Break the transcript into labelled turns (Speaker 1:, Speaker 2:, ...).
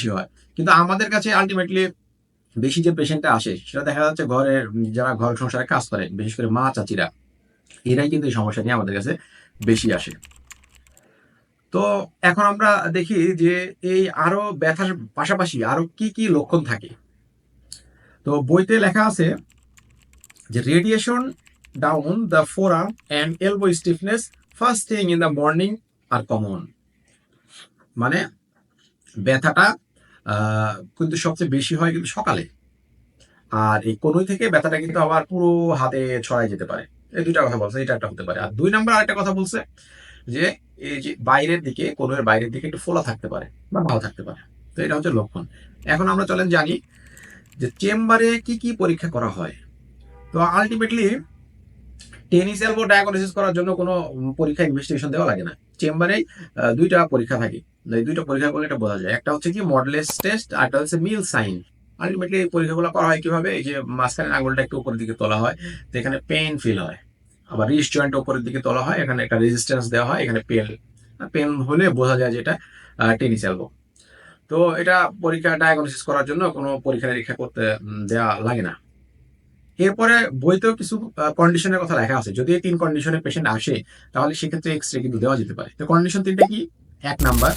Speaker 1: বেশি হয়। কিন্তু আমাদের কাছে আলটিমেটলি বেশি যে পেশেন্টটা আসে, সেটা দেখা যাচ্ছে ঘরের যারা ঘর সংসারে কাজ করে, বিশেষ করে মা চাচিরা, এরাই কিন্তু এই সমস্যা নিয়ে আমাদের কাছে বেশি আসে। তো এখন আমরা দেখি যে এই আরও ব্যথার পাশাপাশি আরও কি কি লক্ষণ থাকে। তো বইতে লেখা আছে যে radiation down the forearm and elbow stiffness first thing in the morning R common মানে ব্যথাটা কিন্তু সবচেয়ে বেশি হয় কিন্তু সকালে। আর এই কনুই থেকে ব্যথাটা কিন্তু আবার পুরো হাতে ছড়াই যেতে পারে। এই দুইটা কথা বলছে, এটা একটা হতে পারে। আর দুই নাম্বার আরেকটা কথা বলছে যে, এই যে বাইরের দিকে কনুয়ের বাইরের দিকে একটু ফোলা থাকতে পারে বা ভালো থাকতে পারে। তো এটা হচ্ছে লক্ষণ। এখন আমরা চলেন জানি যে চেম্বারে কি কি পরীক্ষা করা হয়। তো আলটিমেটলি টেনিস এলবো ডায়াগনোসিস করার জন্য কোনো পরীক্ষা ইনভেস্টিগেশন দেওয়া লাগে না। চেম্বারেই দুইটা পরীক্ষা থাকে। এই দুইটা পরীক্ষা করলে এটা বোঝা যায়। একটা হচ্ছে কি মডলেস টেস্ট আর একটা হচ্ছে মিল সাইন আলটিমেটলি এই পরীক্ষাগুলো করা হয় কীভাবে? এই যে মাঝখানে আঙুলটা একটু উপরের দিকে তোলা হয়, তো এখানে পেইন ফিল হয়। আবার রিস্ট জয়েন্ট উপরের দিকে তোলা হয়, এখানে একটা রেজিস্ট্যান্স দেওয়া হয়, এখানে পেন পেন হলে বোঝা যায় যেটা টেনিস এলবো। তো এটা পরীক্ষা ডায়াগনোসিস করার জন্য কোনো পরীক্ষা নিরীক্ষা করতে দেওয়া লাগে না। এরপরে বইতেও কিছু কন্ডিশনের কথা লেখা আছে। যদি তিন কন্ডিশনের পেশেন্ট আসে, তাহলে সেক্ষেত্রে এক্স রে কিন্তু দেওয়া যেতে পারে। তো কন্ডিশন তিনটা কি? এক নাম্বার